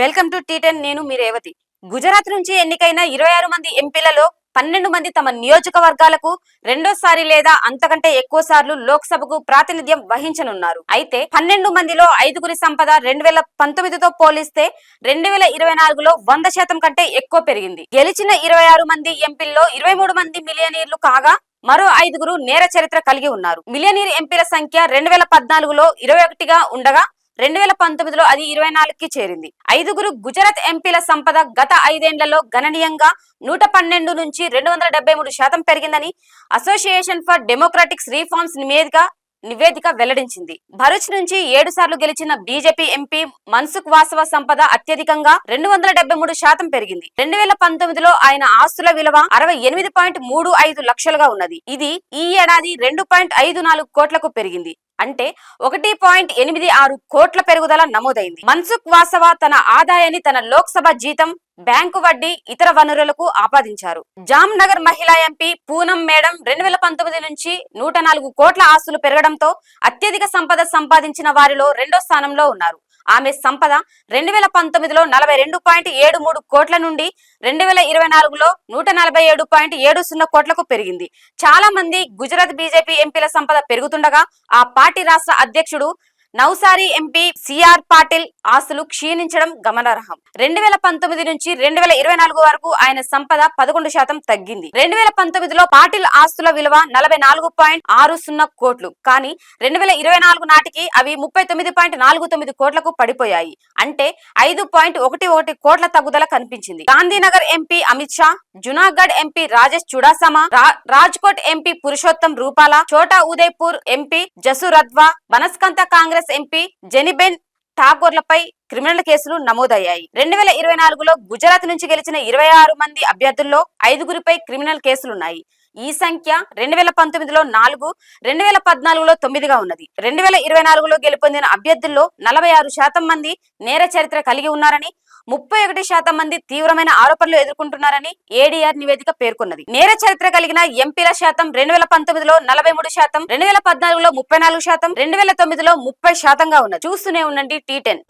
Welcome to tea ten నేను మీ రేవతి. గుజరాత్ నుంచి ఎన్నికైన ఇరవై ఆరు మంది ఎంపీలలో పన్నెండు మంది తమ నియోజకవర్గాలకు రెండోసారి లేదా అంతకంటే ఎక్కువ సార్లు లోక్సభకు ప్రాతినిధ్యం వహించనున్నారు. అయితే పన్నెండు మందిలో ఐదుగురి సంపద రెండు వేల పంతొమ్మిదితో పోలిస్తే రెండు వేల ఇరవై నాలుగులో వంద శాతం కంటే ఎక్కువ పెరిగింది. గెలిచిన ఇరవై ఆరు మంది ఎంపీల్లో ఇరవై మూడు మంది మిలియనీర్లు కాగా మరో ఐదుగురు నేర చరిత్ర కలిగి ఉన్నారు. మిలియనీర్ ఎంపీల సంఖ్య రెండు వేల పద్నాలుగులో ఇరవై ఒకటిగా ఉండగా రెండు వేల పంతొమ్మిదిలో అది ఇరవై నాలుగుకి చేరింది. ఐదుగురు గుజరాత్ ఎంపీల సంపద గత ఐదేండ్లలో గణనీయంగా నూట పన్నెండు నుంచి రెండు వందల డెబ్బై మూడు శాతం పెరిగిందని అసోసియేషన్ ఫర్ డెమోక్రాటిక్స్ రీఫార్మ్స్ నివేదిక నివేదిక వెల్లడించింది. భరూచ్ నుంచి ఏడు సార్లు గెలిచిన బీజేపీ ఎంపీ మన్సుఖ్ వాసవ సంపద అత్యధికంగా రెండు వందల డెబ్బై మూడు శాతం పెరిగింది. రెండు వేల పంతొమ్మిదిలో ఆయన ఆస్తుల విలువ అరవై ఎనిమిది పాయింట్ మూడు ఐదు లక్షలుగా ఉన్నది. ఇది ఈ ఏడాది రెండు పాయింట్ ఐదు నాలుగు కోట్లకు పెరిగింది. అంటే ఒకటి పాయింట్ ఎనిమిది ఆరు కోట్ల పెరుగుదల నమోదైంది. మన్సుఖ్ వాసవ తన ఆదాయాన్ని తన లోక్సభ జీతం బ్యాంకు వడ్డీ ఇతర వనరులకు ఆపాదించారు. జామ్ నగర్ మహిళా ఎంపీ పూనం మేడం రెండు వేల పంతొమ్మిది నుంచి నూట నాలుగు కోట్ల ఆస్తులు పెరగడంతో అత్యధిక సంపద సంపాదించిన వారిలో రెండో స్థానంలో ఉన్నారు. ఆమె సంపద రెండు వేల పంతొమ్మిదిలో నలభై రెండు పాయింట్ ఏడు మూడు కోట్ల నుండి రెండు వేల ఇరవై నాలుగులో నూట నలభై ఏడు పాయింట్ ఏడు సున్నా కోట్లకు పెరిగింది. చాలా మంది గుజరాత్ బీజేపీ ఎంపీల సంపద పెరుగుతుండగా ఆ పార్టీ రాష్ట్ర అధ్యక్షుడు నౌసారి ఎంపీ సిఆర్ పాటిల్ ఆస్తులు క్షీణించడం గమనార్హం. రెండు వేల పంతొమ్మిది నుంచి రెండు వేల ఇరవై నాలుగు వరకు ఆయన సంపద పదకొండు శాతం తగ్గింది. రెండు వేల పంతొమ్మిదిలో పాటిల్ ఆస్తుల విలువ నలభై నాలుగు పాయింట్ ఆరు సున్నా కోట్లు. కానీ రెండు వేల ఇరవై నాలుగు నాటికి అవి ముప్పై తొమ్మిది పాయింట్ నాలుగు తొమ్మిది కోట్లకు పడిపోయాయి. అంటే ఐదు పాయింట్ ఒకటి ఒకటి కోట్ల తగ్గుదల కనిపించింది. గాంధీనగర్ ఎంపీ అమిత్ షా జునాగఢ్ ఎంపీ రాజేష్ చుడాసమా రా- Rajkot MP Purushottam Rupala Chhota Udaipur MP Jasu Rathwa Banaskantha Congress MP Geniben ఠాగూర్లపై criminal కేసులు నమోదయ్యాయి. రెండు వేల ఇరవై నాలుగులో గుజరాత్ నుంచి గెలిచిన ఇరవై ఆరు మంది అభ్యర్థుల్లో ఐదుగురిపై క్రిమినల్ కేసులున్నాయి. ఈ సంఖ్య రెండు వేల పంతొమ్మిదిలో నాలుగు రెండు వేల పద్నాలుగులో తొమ్మిదిగా ఉన్నది. రెండు వేల ఇరవై నాలుగులో గెలుపొందిన అభ్యర్థుల్లో నలభై ఆరు శాతం మంది నేర చరిత్ర కలిగి ఉన్నారని ముప్పై ఒకటి శాతం మంది తీవ్రమైన ఆరోపణలు ఎదుర్కొంటున్నారని ఏడీఆర్ నివేదిక పేర్కొన్నది. నేర చరిత్ర కలిగిన ఎంపీల శాతం రెండు వేల పంతొమ్మిదిలో నలభై మూడు శాతం రెండు వేల పద్నాలుగులో ముప్పై నాలుగు శాతం రెండు వేల తొమ్మిదిలో ముప్పై శాతంగా ఉన్నది. చూస్తూనే ఉండండి టీ టెన్.